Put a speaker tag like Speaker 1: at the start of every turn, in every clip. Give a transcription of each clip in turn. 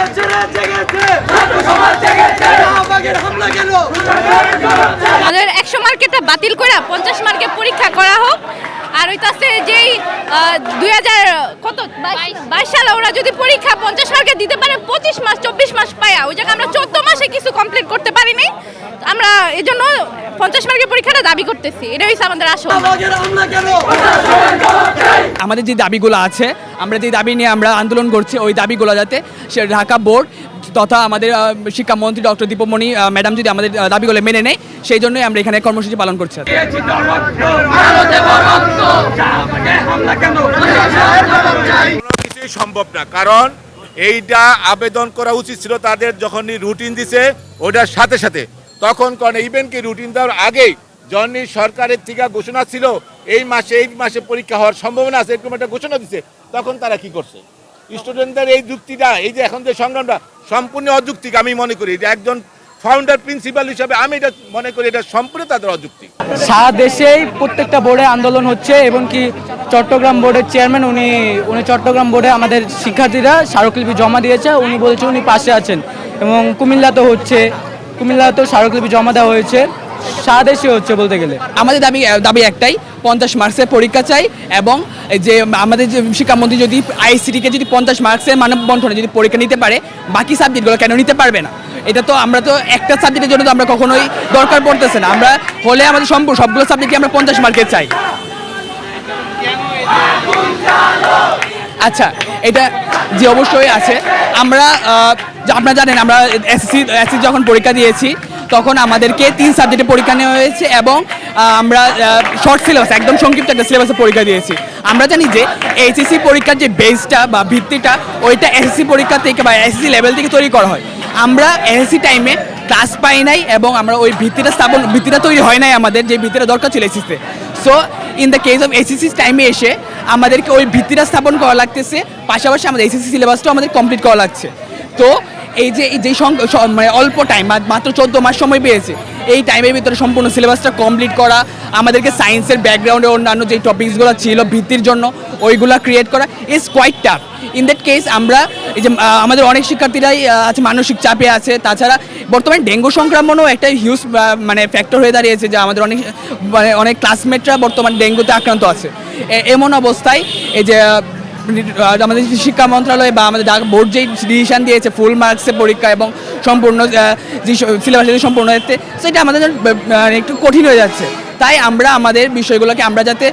Speaker 1: জেগেছে রে জেগেছে। শাহবাগের হামলা কেন
Speaker 2: আমাদের একশো মার্কেটটা বাতিল করে পঞ্চাশ মার্কে পরীক্ষা করা হোক। আর ওইটাছে যেই দুই হাজার কত? বাইশ সালে ওরা যদি পরীক্ষা পঞ্চাশ মার্কে দিতে পারে পঁচিশ মাস চব্বিশ মাস পায়া। ওই জায়গায় আমরা চোদ্দ মাসে কিছু কমপ্লিট করতে পারিনি। আমরা এই জন্য পঞ্চাশ মার্কের পরীক্ষাটা দাবি করতেছি। এটা হচ্ছে আমাদের আসল।
Speaker 3: আমাদের যে দাবিগুলো আছে আমরা যে দাবি নিয়ে আমরা আন্দোলন করছি ওই দাবিগুলো যাতে সে ঢাকা বোর্ড তথা আমাদের শিক্ষামন্ত্রী ডক্টর দীপমণি ম্যাডাম যদি আমাদের দাবিগুলো মেনে নেয় সেই জন্যই আমরা এখানে কর্মসূচি পালন করছি
Speaker 4: সম্ভব না কারণ এইটা আবেদন করা উচিত ছিল তাদের যখনই রুটিন দিছে ওটার সাথে সাথে। তখন কারণ ইভেন কি রুটিন দেওয়ার আগেই যখনই সরকারের থেকে ঘোষণা ছিল এই মাসে এই মাসে পরীক্ষা হওয়ার সম্ভাবনা আছে, এরকম একটা ঘোষণা দিছে, তখন তারা কি করছে? স্টুডেন্টদের এই যুক্তিটা, এই যে এখন যে সংগ্রামটা, সম্পূর্ণ অযুক্তিক আমি মনে করি। যে একজন ফাউন্ডার প্রিন্সিপাল হিসাবে আমি এটা মনে করি, এটা সম্পূর্ণ তাদের অযুক্তি
Speaker 5: সারা দেশেই প্রত্যেকটা বোর্ডে আন্দোলন হচ্ছে, এবং কি চট্টগ্রাম বোর্ডের চেয়ারম্যান উনি উনি চট্টগ্রাম বোর্ডে আমাদের শিক্ষার্থীরা স্মারকলিপি জমা দিয়েছে, উনি বলছে উনি পাশে আছেন। এবং কুমিল্লাতেও হচ্ছে, কুমিল্লাতেও স্মারকলিপি জমা দেওয়া হয়েছে। সারা দেশে হচ্ছে বলতে গেলে।
Speaker 3: আমাদের দাবি দাবি একটাই, পঞ্চাশ মার্কসের পরীক্ষা চাই এবং যে আমাদের যে শিক্ষামন্ত্রী যদি আইসিটিকে যদি পঞ্চাশ মার্কসের মানব বন্টনে যদি পরীক্ষা নিতে পারে, বাকি সাবজেক্টগুলো কেন নিতে পারবে না? এটা তো আমরা তো একটা সাবজেক্টের জন্য তো আমরা কখনোই দরকার পড়তেছে না। আমরা হলে আমাদের সম্পূর্ণ সবগুলো সাবজেক্টকে আমরা পঞ্চাশ মার্কের চাই। আচ্ছা এটা যে অবশ্যই আছে। আমরা আপনারা জানেন, আমরা এসএসসি এসএসসি যখন পরীক্ষা দিয়েছি তখন আমাদেরকে তিন সাবজেক্টে পরীক্ষা নেওয়া হয়েছে এবং আমরা শর্ট সিলেবাস একদম সংক্ষিপ্ত একটা সিলেবাসে পরীক্ষা দিয়েছি। আমরা জানি যে এইচএসসি পরীক্ষার যে বেসটা বা ভিত্তিটা, ওইটা এসএসসি পরীক্ষা থেকে বা এসএসসি লেভেল থেকে তৈরি করা হয়। আমরা এসএসসি টাইমে ক্লাস পাই নাই এবং আমরা ওই ভিত্তিটা স্থাপন, ভিত্তিটা তৈরি হয় নাই আমাদের, যে ভিত্তিটা দরকার ছিল এসএসসিতে so in the case of SSC টাইমে এসে আমাদেরকে ওই ভিত্তিটা স্থাপন করা লাগতেছে, পাশাপাশি আমাদের এসএসসি সিলেবাসটাও আমাদের কমপ্লিট করা লাগছে। তো এই যে যে মানে অল্প টাইম মাত্র চোদ্দ মাস সময় পেয়েছে, এই টাইমের ভিতরে সম্পূর্ণ সিলেবাসটা কমপ্লিট করা, আমাদেরকে সায়েন্সের ব্যাকগ্রাউন্ডে অন্যান্য যে টপিকসগুলো ছিল, ভিত্তির জন্য ওইগুলো ক্রিয়েট করা is quite tough in that case আমরা এই যে আমাদের অনেক শিক্ষার্থীরাই আছে মানসিক চাপে আছে, তাছাড়া বর্তমানে ডেঙ্গু সংক্রমণও একটা হিউজ মানে ফ্যাক্টর হয়ে দাঁড়িয়েছে যে আমাদের অনেক মানে অনেক ক্লাসমেটরা বর্তমানে ডেঙ্গুতে আক্রান্ত আছে। এমন অবস্থায় এই যে আমাদের শিক্ষা মন্ত্রণালয় বা আমাদের ডাক বোর্ড যেই ডিসিশন দিয়েছে ফুল মার্কসে পরীক্ষা এবং সম্পূর্ণ যে সিলেবাস সম্পূর্ণ হচ্ছে সেটা আমাদের একটু কঠিন হয়ে যাচ্ছে। তাই আমরা আমাদের বিষয়গুলোকে আমরা যাতে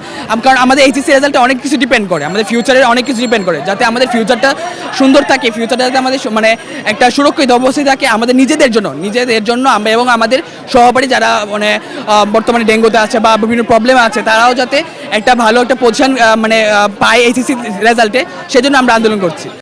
Speaker 3: কারণ আমাদের এইচএসসি রেজাল্টে অনেক কিছু ডিপেন্ড করে, আমাদের ফিউচারের অনেক কিছু ডিপেন্ড করে, যাতে আমাদের ফিউচারটা সুন্দর থাকে ফিউচারটা যাতে আমাদের মানে একটা সুরক্ষিত অবস্থায় থাকে আমাদের নিজেদের জন্য নিজেদের জন্য আমরা এবং আমাদের সহপাঠী যারা মানে বর্তমানে ডেঙ্গুতে আছে বা বিভিন্ন প্রবলেম আছে, তারাও যাতে একটা ভালো একটা পজিশন মানে পায় এইচএসসি রেজাল্টে সেজন্য আমরা আন্দোলন করছি।